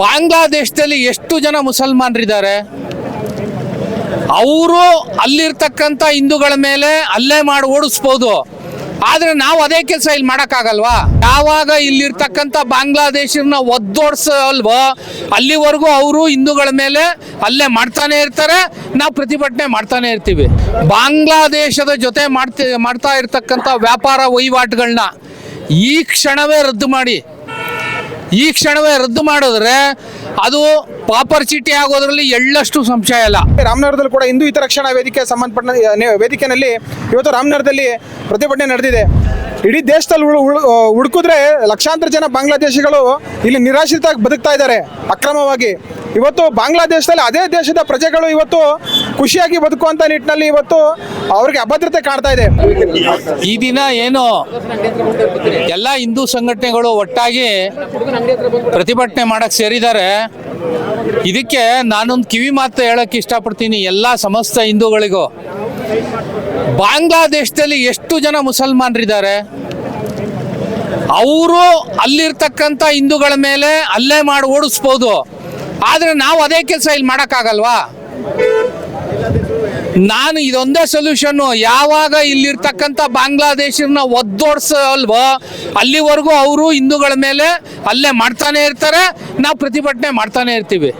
ಬಾಂಗ್ಲಾದೇಶದಲ್ಲಿ ಎಷ್ಟು ಜನ ಮುಸಲ್ಮಾನರಿದ್ದಾರೆ? ಅವರು ಅಲ್ಲಿರ್ತಕ್ಕಂಥ ಹಿಂದೂಗಳ ಮೇಲೆ ಅಲ್ಲೇ ಮಾಡಿ ಓಡಿಸ್ಬೋದು. ಆದರೆ ನಾವು ಅದೇ ಕೆಲಸ ಇಲ್ಲಿ ಮಾಡೋಕ್ಕಾಗಲ್ವಾ? ಯಾವಾಗ ಇಲ್ಲಿರ್ತಕ್ಕಂಥ ಬಾಂಗ್ಲಾದೇಶನ ಒದ್ದೋಡ್ಸಲ್ವೋ, ಅಲ್ಲಿವರೆಗೂ ಅವರು ಹಿಂದೂಗಳ ಮೇಲೆ ಅಲ್ಲೇ ಮಾಡ್ತಾನೆ ಇರ್ತಾರೆ, ನಾವು ಪ್ರತಿಭಟನೆ ಮಾಡ್ತಾನೆ ಇರ್ತೀವಿ. ಬಾಂಗ್ಲಾದೇಶದ ಜೊತೆ ಮಾಡ್ತಿ, ಮಾಡ್ತಾ ಇರ್ತಕ್ಕಂಥ ವ್ಯಾಪಾರ ವಹಿವಾಟುಗಳನ್ನ ಈ ಕ್ಷಣವೇ ರದ್ದು ಮಾಡಿ. ಈ ಕ್ಷಣವೇ ರದ್ದು ಮಾಡಿದ್ರೆ ಅದು ಪಾಪರ್ ಚೀಟಿ ಆಗೋದ್ರಲ್ಲಿ ಎಳ್ಳಷ್ಟು ಸಂಶಯ ಇಲ್ಲ. ರಾಮನಗರದಲ್ಲಿ ಕೂಡ ಹಿಂದೂ ಹಿತರಕ್ಷಣಾ ವೇದಿಕೆ ಸಂಬಂಧಪಟ್ಟ ವೇದಿಕೆನಲ್ಲಿ ಇವತ್ತು ರಾಮನಗರದಲ್ಲಿ ಪ್ರತಿಭಟನೆ ನಡೆದಿದೆ. ಇಡೀ ದೇಶದಲ್ಲಿ ಹುಡುಕಿದ್ರೆ ಲಕ್ಷಾಂತರ ಜನ ಬಾಂಗ್ಲಾದೇಶಿಗಳು ಇಲ್ಲಿ ನಿರಾಶ್ರಿತಾಗಿ ಬದುಕ್ತಾ ಇದ್ದಾರೆ ಅಕ್ರಮವಾಗಿ. ಇವತ್ತು ಬಾಂಗ್ಲಾದೇಶದಲ್ಲಿ ಅದೇ ದೇಶದ ಪ್ರಜೆಗಳು ಇವತ್ತು ಖುಷಿಯಾಗಿ ಬದುಕುವಂತ ನಿಟ್ಟಿನಲ್ಲಿ ಇವತ್ತು ಅವ್ರಿಗೆ ಅಭದ್ರತೆ ಕಾಡ್ತಾ ಇದೆ. ಈ ದಿನ ಏನು ಎಲ್ಲ ಹಿಂದೂ ಸಂಘಟನೆಗಳು ಒಟ್ಟಾಗಿ ಪ್ರತಿಭಟನೆ ಮಾಡಕ್ ಸೇರಿದ್ದಾರೆ. ಇದಕ್ಕೆ ನಾನೊಂದು ಕಿವಿ ಮಾತು ಹೇಳಕ್ ಇಷ್ಟಪಡ್ತೀನಿ ಎಲ್ಲ ಸಮಸ್ತ ಹಿಂದೂಗಳಿಗೂ. ಬಾಂಗ್ಲಾದೇಶದಲ್ಲಿ ಎಷ್ಟು ಜನ ಮುಸಲ್ಮಾನರಿದ್ದಾರೆ? ಅವರು ಅಲ್ಲಿರ್ತಕ್ಕಂಥ ಹಿಂದೂಗಳ ಮೇಲೆ ಅಲ್ಲೇ ಮಾಡಿ ಓಡಿಸ್ಬೋದು. ಆದರೆ ನಾವು ಅದೇ ಕೆಲಸ ಇಲ್ಲಿ ಮಾಡೋಕ್ಕಾಗಲ್ವಾ? ನಾನು ಇದೊಂದೇ ಸೊಲ್ಯೂಷನ್ ಯಾವಾಗ ಇಲ್ಲಿರ್ತಕ್ಕಂಥ ಬಾಂಗ್ಲಾದೇಶನ ಒದ್ದೋಡ್ಸಲ್ವೋ, ಅಲ್ಲಿವರೆಗೂ ಅವರು ಹಿಂದೂಗಳ ಮೇಲೆ ಅಲ್ಲೇ ಮಾಡ್ತಾನೆ ಇರ್ತಾರೆ, ನಾವು ಪ್ರತಿಭಟನೆ ಮಾಡ್ತಾನೆ ಇರ್ತೀವಿ.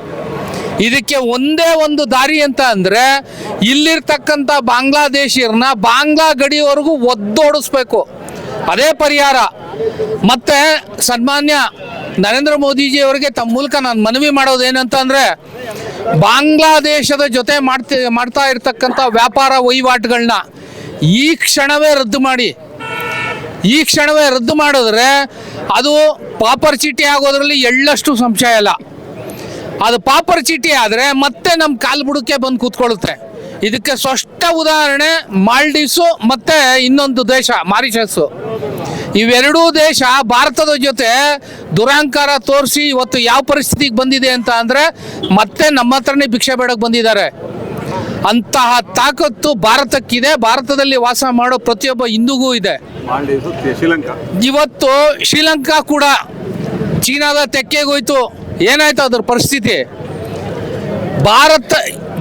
ಇದಕ್ಕೆ ಒಂದೇ ಒಂದು ದಾರಿ ಅಂತ ಅಂದರೆ, ಇಲ್ಲಿರ್ತಕ್ಕಂಥ ಬಾಂಗ್ಲಾದೇಶಿಯರನ್ನ ಬಾಂಗ್ಲಾ ಗಡಿಯವರೆಗೂ ಒದ್ದೋಡಿಸ್ಬೇಕು. ಅದೇ ಪರಿಹಾರ. ಮತ್ತೆ ಸನ್ಮಾನ್ಯ ನರೇಂದ್ರ ಮೋದಿಜಿ ಅವರಿಗೆ ತಮ್ಮ ಮೂಲಕ ನಾನು ಮನವಿ ಮಾಡೋದು ಅಂದರೆ ಬಾಂಗ್ಲಾದೇಶದ ಜೊತೆ ಮಾಡ್ತಿ, ಮಾಡ್ತಾ ಇರ್ತಕ್ಕಂಥ ವ್ಯಾಪಾರ ವಹಿವಾಟುಗಳನ್ನ ಈ ಕ್ಷಣವೇ ರದ್ದು ಮಾಡಿ. ಈ ಕ್ಷಣವೇ ರದ್ದು ಮಾಡಿದ್ರೆ ಅದು ಪಾಪರ್ ಚೀಟಿ ಆಗೋದ್ರಲ್ಲಿ ಎಳ್ಳಷ್ಟು ಸಂಶಯ ಇಲ್ಲ. ಅದು ಪಾಪರ್ ಚೀಟಿ ಆದರೆ ಮತ್ತೆ ನಮ್ಮ ಕಾಲು ಬುಡಕ್ಕೆ ಬಂದು ಕೂತ್ಕೊಳ್ಳುತ್ತೆ. ಇದಕ್ಕೆ ಸ್ಪಷ್ಟ ಉದಾಹರಣೆ ಮಾಲ್ಡೀವ್ಸು ಮತ್ತು ಇನ್ನೊಂದು ದೇಶ ಮಾರಿಷಸ್ಸು ಇವೆರಡೂ ದೇಶ ಭಾರತದ ಜೊತೆ ದುರಹಂಕಾರ ತೋರಿಸಿ ಇವತ್ತು ಯಾವ ಪರಿಸ್ಥಿತಿಗೆ ಬಂದಿದೆ ಅಂತ ಅಂದರೆ ಮತ್ತೆ ನಮ್ಮ ಹತ್ರನೇ ಭಿಕ್ಷೆ ಬೇಡಕ್ಕೆ ಬಂದಿದ್ದಾರೆ. ಅಂತಹ ತಾಕತ್ತು ಭಾರತಕ್ಕಿದೆ. ಭಾರತದಲ್ಲಿ ವಾಸ ಮಾಡೋ ಪ್ರತಿಯೊಬ್ಬ ಹಿಂದೂಗೂ ಇದೆ. ಇವತ್ತು ಶ್ರೀಲಂಕಾ ಕೂಡ ಚೀನಾದ ತೆಕ್ಕೆಗೋಯ್ತು. ಏನಾಯ್ತು ಅದ್ರ ಪರಿಸ್ಥಿತಿ? ಭಾರತ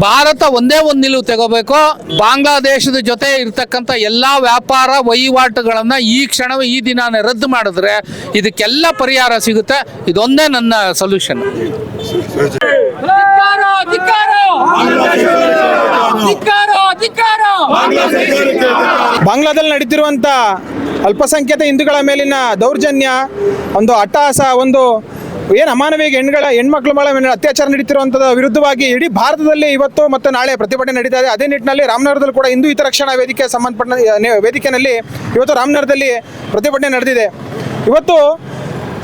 ಭಾರತ ಒಂದೇ ಒಂದು ನಿಲುವು ತಗೋಬೇಕು. ಬಾಂಗ್ಲಾದೇಶದ ಜೊತೆ ಇರ್ತಕ್ಕಂಥ ಎಲ್ಲ ವ್ಯಾಪಾರ ವಹಿವಾಟುಗಳನ್ನು ಈ ಕ್ಷಣವೇ ಈ ದಿನಾನೇ ರದ್ದು ಮಾಡಿದ್ರೆ ಇದಕ್ಕೆಲ್ಲ ಪರಿಹಾರ ಸಿಗುತ್ತೆ. ಇದೊಂದೇ ನನ್ನ ಸೊಲ್ಯೂಷನ್ ಬಾಂಗ್ಲಾದಲ್ಲಿ ನಡೀತಿರುವಂಥ ಅಲ್ಪಸಂಖ್ಯಾತ ಹಿಂದೂಗಳ ಮೇಲಿನ ದೌರ್ಜನ್ಯ ಒಂದು ಅಟ್ಟಹಾಸ ಒಂದು ಏನು ಅಮಾನವೀಯ ಹೆಣ್ಗಳ, ಹೆಣ್ಮಕ್ಳ ಮೇಲೆ ಅತ್ಯಾಚಾರ ನಡೀತಿರುವಂಥದ್ದು ವಿರುದ್ಧವಾಗಿ ಇಡೀ ಭಾರತದಲ್ಲಿ ಇವತ್ತು ಮತ್ತು ನಾಳೆ ಪ್ರತಿಭಟನೆ ನಡೀತಾ ಇದೆ. ಅದೇ ನಿಟ್ಟಿನಲ್ಲಿ ರಾಮನಗರದಲ್ಲಿ ಕೂಡ ಹಿಂದೂ ಹಿತರಕ್ಷಣಾ ವೇದಿಕೆ ಸಂಬಂಧಪಟ್ಟ ವೇದಿಕೆಯಲ್ಲಿ ಇವತ್ತು ರಾಮನಗರದಲ್ಲಿ ಪ್ರತಿಭಟನೆ ನಡೆದಿದೆ. ಇವತ್ತು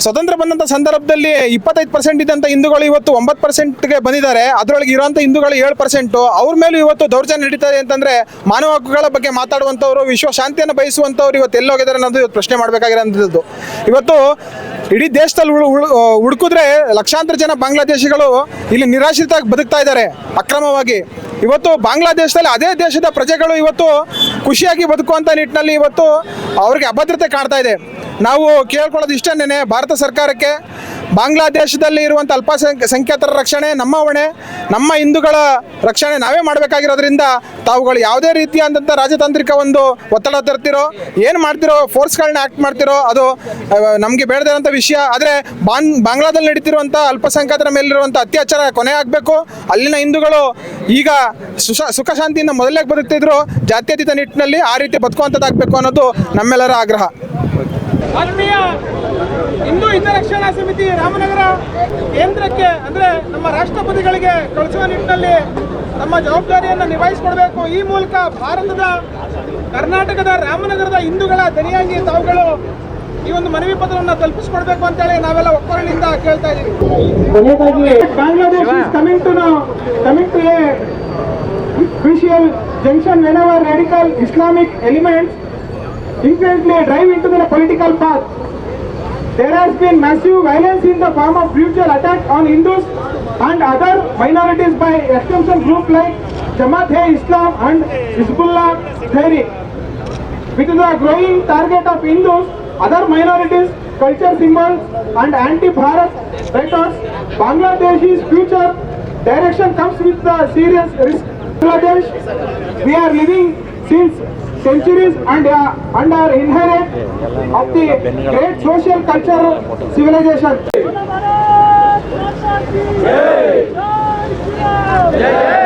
ಸ್ವತಂತ್ರ ಬಂದಂಥ ಸಂದರ್ಭದಲ್ಲಿ ಇಪ್ಪತ್ತೈದು ಪರ್ಸೆಂಟ್ ಇದ್ದಂಥ ಹಿಂದೂಗಳು ಇವತ್ತು ಒಂಬತ್ತು ಪರ್ಸೆಂಟ್ಗೆ ಬಂದಿದ್ದಾರೆ. ಅದರೊಳಗೆ ಇರುವಂಥ ಹಿಂದೂಗಳು ಏಳು ಪರ್ಸೆಂಟು ಅವ್ರ ಮೇಲೂ ಇವತ್ತು ದೌರ್ಜನ್ಯ ನಡೀತಾರೆ ಅಂತಂದರೆ ಮಾನವ ಹಕ್ಕುಗಳ ಬಗ್ಗೆ ಮಾತಾಡುವಂಥವ್ರು, ವಿಶ್ವ ಶಾಂತಿಯನ್ನು ಬಯಸುವಂಥವ್ರು ಇವತ್ತು ಎಲ್ಲೋಗಿದ್ದಾರೆ ಅನ್ನೋದು ಇವತ್ತು ಪ್ರಶ್ನೆ ಮಾಡಬೇಕಾಗಿರೋದು ಇವತ್ತು ಇಡೀ ದೇಶದಲ್ಲಿ ಹುಡುಕಿದ್ರೆ ಲಕ್ಷಾಂತರ ಜನ ಬಾಂಗ್ಲಾದೇಶಿಗಳು ಇಲ್ಲಿ ನಿರಾಶ್ರಿತಾಗಿ ಬದುಕ್ತಾ ಇದ್ದಾರೆ ಅಕ್ರಮವಾಗಿ. ಇವತ್ತು ಬಾಂಗ್ಲಾದೇಶದಲ್ಲಿ ಅದೇ ದೇಶದ ಪ್ರಜೆಗಳು ಇವತ್ತು ಖುಷಿಯಾಗಿ ಬದುಕುವಂಥ ನಿಟ್ಟಿನಲ್ಲಿ ಇವತ್ತು ಅವ್ರಿಗೆ ಅಭದ್ರತೆ ಕಾಣ್ತಾ ಇದೆ. ನಾವು ಕೇಳ್ಕೊಳ್ಳೋದು ಇಷ್ಟೇನೆ ಭಾರತ ಸರ್ಕಾರಕ್ಕೆ ಬಾಂಗ್ಲಾದೇಶದಲ್ಲಿ ಇರುವಂಥ ಅಲ್ಪಸಂಖ್ಯ ಸಂಖ್ಯಾತರ ರಕ್ಷಣೆ, ನಮ್ಮ ಹೊಣೆ, ನಮ್ಮ ಹಿಂದೂಗಳ ರಕ್ಷಣೆ ನಾವೇ ಮಾಡಬೇಕಾಗಿರೋದ್ರಿಂದ ತಾವುಗಳು ಯಾವುದೇ ರೀತಿಯಾದಂಥ ರಾಜತಾಂತ್ರಿಕ ಒಂದು ಒತ್ತಡ ತರ್ತಿರೋ, ಏನು ಮಾಡ್ತಿರೋ, ಫೋರ್ಸ್ಗಳನ್ನ ಆ್ಯಕ್ಟ್ ಮಾಡ್ತಿರೋ, ಅದು ನಮಗೆ ಬೇಡದಿರೋಂಥ ವಿಷಯ. ಆದರೆ ಬಾನ್ ಬಾಂಗ್ಲಾದಲ್ಲಿ ನಡೀತಿರುವಂಥ ಅಲ್ಪಸಂಖ್ಯಾತರ ಮೇಲಿರುವಂಥ ಅತ್ಯಾಚಾರ ಕೊನೆ ಆಗಬೇಕು. ಅಲ್ಲಿನ ಹಿಂದೂಗಳು ಈಗ ಸುಶ ಸುಖ ಶಾಂತಿಯಿಂದ ಮೊದಲೇ ಬದುಕ್ತಿದ್ರು. ಜಾತ್ಯತೀತ ನಿಟ್ಟಿನಲ್ಲಿ ಆ ರೀತಿ ಬದುಕುವಂಥದ್ದಾಗಬೇಕು ಅನ್ನೋದು ನಮ್ಮೆಲ್ಲರ ಆಗ್ರಹ. ಆತ್ಮೀಯ ಹಿಂದೂ ಹಿತರಕ್ಷಣಾ ಸಮಿತಿ ರಾಮನಗರ ಕೇಂದ್ರಕ್ಕೆ ಅಂದ್ರೆ ನಮ್ಮ ರಾಷ್ಟ್ರಪತಿಗಳಿಗೆ ಕಳಿಸುವ ನಿಟ್ಟಿನಲ್ಲಿ ನಮ್ಮ ಜವಾಬ್ದಾರಿಯನ್ನು ನಿಭಾಯಿಸಿಕೊಡ್ಬೇಕು. ಈ ಮೂಲಕ ಭಾರತದ, ಕರ್ನಾಟಕದ, ರಾಮನಗರದ ಹಿಂದೂಗಳ ದನಿಯಾಗಿ ತಾವುಗಳು ಈ ಒಂದು ಮನವಿ ಪತ್ರವನ್ನು ತಲುಪಿಸಿಕೊಡ್ಬೇಕು ಅಂತೇಳಿ ನಾವೆಲ್ಲ ಒಕ್ಕೊರಳಿಂದ ಕೇಳ್ತಾ ಇದ್ದೀವಿ. Junction junction whenever radical Islamic elements Increasingly drive into the political path. There has been massive violence in the form of brutal attack on Hindus and other minorities by extremist groups like Jamaat-e-Islam and Hezbollah Theory. With the growing target of Hindus, other minorities, culture symbols and anti-Bharat writers, Bangladesh's future direction comes with the serious risk. Bangladesh, we are living since centuries and uh, and are inherent of the great social culture civilization. Hey! Bharat